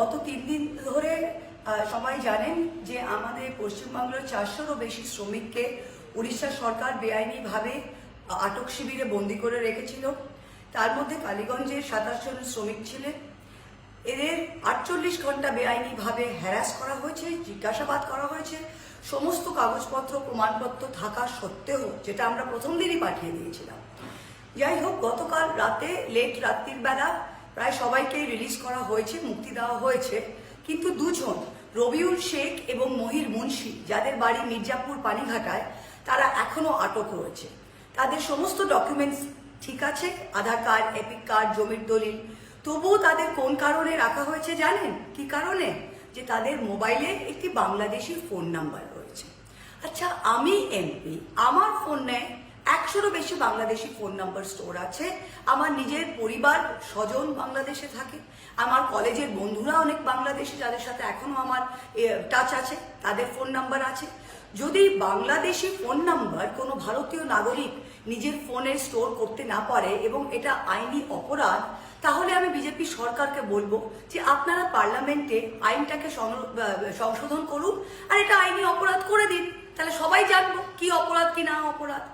গত তিন দিন ধরে সবাই জানেন যে আমাদের পশ্চিমবাংলার চারশোরও বেশি শ্রমিককে উড়িষ্যা সরকার বেআইনিভাবে আটক শিবিরে বন্দি করে রেখেছিল। তার মধ্যে কালীগঞ্জের সাতাশ জন শ্রমিক ছিলেন। এদের আটচল্লিশ ঘণ্টা বেআইনিভাবে হ্যারাস করা হয়েছে, জিজ্ঞাসাবাদ করা হয়েছে। সমস্ত কাগজপত্র, প্রমাণপত্র থাকা সত্ত্বেও, যেটা আমরা প্রথম দিনই পাঠিয়ে দিয়েছিলাম। যাই হোক, গতকাল রাতে লেট রাত্রির বেলা প্রায় সবাইকেই রিলিজ করা হয়েছে, মুক্তি দেওয়া হয়েছে। কিন্তু দুজন, রবিউল শেখ এবং মহির মুন্সি, যাদের বাড়ি মির্জাপুর পানিঘাটায়, তারা এখনও আটক রয়েছে। তাদের সমস্ত ডকুমেন্টস ঠিক আছে, আধার কার্ড এপিক কার্ড জমির দলিল। তবুও তাদের কোন কারণে রাখা হয়েছে জানেন? কি কারণে? যে তাদের মোবাইলে একটি বাংলাদেশি ফোন নাম্বার রয়েছে। আচ্ছা আমি এমপি আমার ফোনে একশোরও বেশি বাংলাদেশি ফোন নাম্বার স্টোর আছে। আমার নিজের পরিবার, স্বজন বাংলাদেশে থাকে। আমার কলেজের বন্ধুরা অনেক বাংলাদেশি, যাদের সাথে এখনও আমার টাচ আছে, তাদের ফোন নাম্বার আছে। যদি বাংলাদেশি ফোন নাম্বার কোনো ভারতীয় নাগরিক নিজের ফোনে স্টোর করতে না পারে এবং এটা আইনি অপরাধ, তাহলে আমি বিজেপি সরকারকে বলব যে আপনারা পার্লামেন্টে আইনটাকে সংশোধন করুন, আর এটা আইনি অপরাধ করে দিন। তাহলে সবাই জানব কি অপরাধ কি না অপরাধ।